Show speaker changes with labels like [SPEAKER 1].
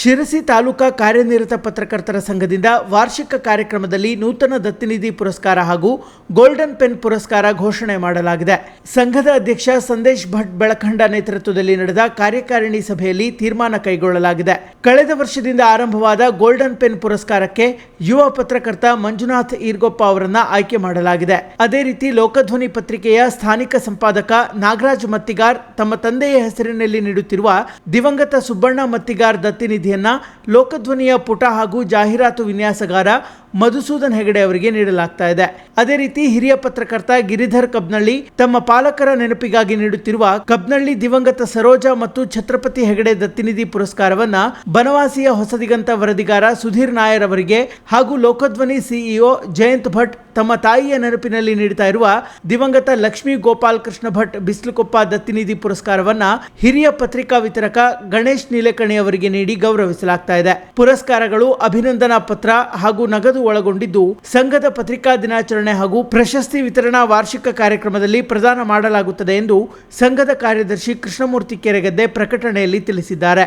[SPEAKER 1] ಶಿರಸಿ ತಾಲೂಕಾ ಕಾರ್ಯನಿರತ ಪತ್ರಕರ್ತರ ಸಂಘದಿಂದ ವಾರ್ಷಿಕ ಕಾರ್ಯಕ್ರಮದಲ್ಲಿ ನೂತನ ದತ್ತಿನಿಧಿ ಪುರಸ್ಕಾರ ಹಾಗೂ ಗೋಲ್ಡನ್ ಪೆನ್ ಪುರಸ್ಕಾರ ಘೋಷಣೆ ಮಾಡಲಾಗಿದೆ. ಸಂಘದ ಅಧ್ಯಕ್ಷ ಸಂದೇಶ್ ಭಟ್ ಬೆಳಖಂಡ ನೇತೃತ್ವದಲ್ಲಿ ನಡೆದ ಕಾರ್ಯಕಾರಿಣಿ ಸಭೆಯಲ್ಲಿ ತೀರ್ಮಾನ ಕೈಗೊಳ್ಳಲಾಗಿದೆ. ಕಳೆದ ವರ್ಷದಿಂದ ಆರಂಭವಾದ ಗೋಲ್ಡನ್ ಪೆನ್ ಪುರಸ್ಕಾರಕ್ಕೆ ಯುವ ಪತ್ರಕರ್ತ ಮಂಜುನಾಥ್ ಈರ್ಗೊಪ್ಪ ಅವರನ್ನ ಆಯ್ಕೆ ಮಾಡಲಾಗಿದೆ. ಅದೇ ರೀತಿ ಲೋಕಧ್ವನಿ ಪತ್ರಿಕೆಯ ಸ್ಥಾನಿಕ ಸಂಪಾದಕ ನಾಗರಾಜ್ ಮತ್ತಿಗಾರ್ ತಮ್ಮ ತಂದೆಯ ಹೆಸರಿನಲ್ಲಿ ನೀಡುತ್ತಿರುವ ದಿವಂಗತ ಸುಬ್ಬಣ್ಣ ಮತ್ತಿಗಾರ್ ದತ್ತಿನಿಧಿಯನ್ನ ಲೋಕಧ್ವನಿಯ ಪುಟ ಹಾಗೂ ಜಾಹೀರಾತು ವಿನ್ಯಾಸಗಾರ ಮಧುಸೂದನ್ ಹೆಗಡೆ ಅವರಿಗೆ ನೀಡಲಾಗ್ತಾ ಇದೆ. ಅದೇ ರೀತಿ ಹಿರಿಯ ಪತ್ರಕರ್ತ ಗಿರಿಧರ್ ಕಬ್ನಳ್ಳಿ ತಮ್ಮ ಪಾಲಕರ ನೆನಪಿಗಾಗಿ ನೀಡುತ್ತಿರುವ ಕಬ್ನಳ್ಳಿ ದಿವಂಗತ ಸರೋಜ ಮತ್ತು ಛತ್ರಪತಿ ಹೆಗಡೆ ದತ್ತಿನಿಧಿ ಪುರಸ್ಕಾರವನ್ನ ಬನವಾಸಿಯ ಹೊಸದಿಗಂತ ವರದಿಗಾರ ಸುಧೀರ್ ನಾಯರ್ ಅವರಿಗೆ ಹಾಗೂ ಲೋಕಧ್ವನಿ ಸಿಇಒ ಜಯಂತ್ ಭಟ್ ತಮ್ಮ ತಾಯಿಯ ನೆನಪಿನಲ್ಲಿ ನೀಡ್ತಾ ಇರುವ ದಿವಂಗತ ಲಕ್ಷ್ಮೀ ಗೋಪಾಲ್ ಕೃಷ್ಣ ಭಟ್ ಬಿಸ್ಲುಕೊಪ್ಪ ದತ್ತಿನಿಧಿ ಪುರಸ್ಕಾರವನ್ನ ಹಿರಿಯ ಪತ್ರಿಕಾ ವಿತರಕ ಗಣೇಶ್ ನೀಲಕಣಿ ಅವರಿಗೆ ನೀಡಿ ಗೌರವಿಸಲಾಗ್ತಾ ಇದೆ. ಪುರಸ್ಕಾರಗಳು ಅಭಿನಂದನಾ ಪತ್ರ ಹಾಗೂ ನಗದು ಒಳಗೊಂಡಿದ್ದು ಸಂಘದ ಪತ್ರಿಕಾ ದಿನಾಚರಣೆ ಹಾಗೂ ಪ್ರಶಸ್ತಿ ವಿತರಣಾ ವಾರ್ಷಿಕ ಕಾರ್ಯಕ್ರಮದಲ್ಲಿ ಪ್ರದಾನ ಮಾಡಲಾಗುತ್ತದೆ ಎಂದು ಸಂಘದ ಕಾರ್ಯದರ್ಶಿ ಕೃಷ್ಣಮೂರ್ತಿ ಕೆರೆಗದ್ದೆ ಪ್ರಕಟಣೆಯಲ್ಲಿ ತಿಳಿಸಿದ್ದಾರೆ.